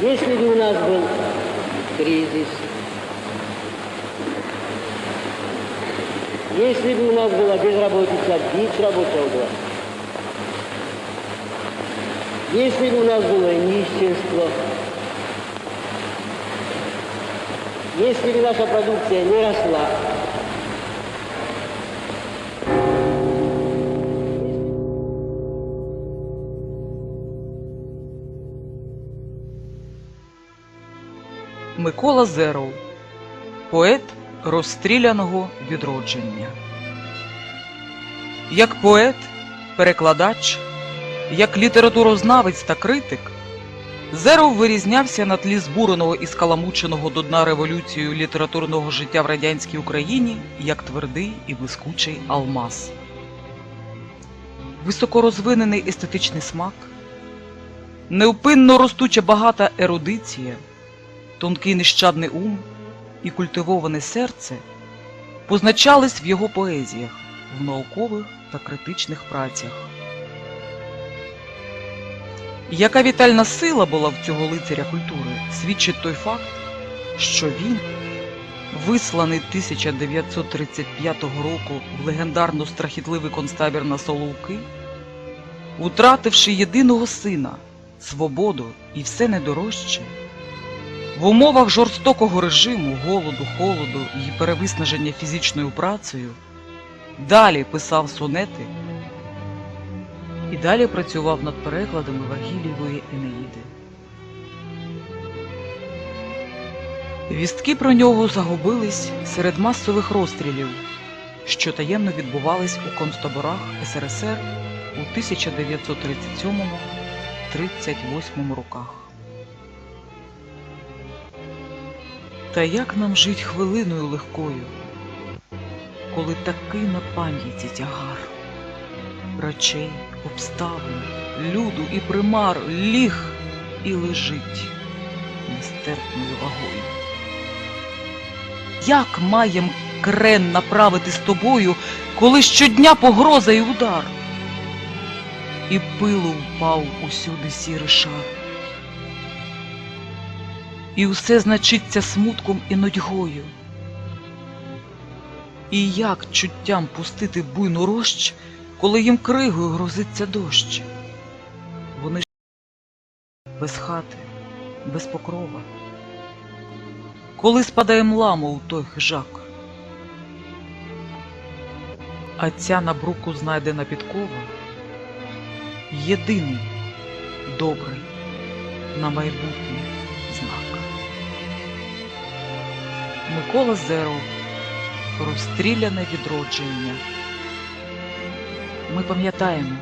Если бы у нас был кризис, если бы у нас была безработица, БИЦ работал бы, если бы у нас было нищенство, если бы наша продукция не росла, Микола Зеров, поет розстріляного відродження. Як поет, перекладач, як літературознавець та критик, Зеров вирізнявся на тлі збуреного і скаламученого до дна революцією літературного життя в радянській Україні як твердий і блискучий алмаз. Високорозвинений естетичний смак, неупинно ростуча багата ерудиція, тонкий нещадний ум і культивоване серце позначались в його поезіях, в наукових та критичних працях. Яка вітальна сила була в цього лицаря культури, свідчить той факт, що він, висланий 1935 року в легендарно страхітливий концтабір на Соловки, утративши єдиного сина, свободу і все недорожче, в умовах жорстокого режиму, голоду, холоду і перевиснаження фізичною працею далі писав сонети і далі працював над перекладами Вергілієвої Енеїди. Вістки про нього загубились серед масових розстрілів, що таємно відбувались у концтаборах СРСР у 1937-38 роках. Та як нам жить хвилиною легкою, коли такий на пам'яті тягар речей, обставин, люду і примар ліг і лежить нестерпною вагою. Як маєм крен направити з тобою, коли щодня погроза і удар? І пилу впав усюди сірий шар. І усе значиться смутком і нудьгою. І як чуттям пустити буйну рощ, коли їм кригою грозиться дощ? Вони без хати, без покрова. Коли спадає мламо у той хижак, а ця на бруку знайдена підкова єдиний добрий на майбутнє Микола Зеров Розстріляне відродження. Ми пам'ятаємо,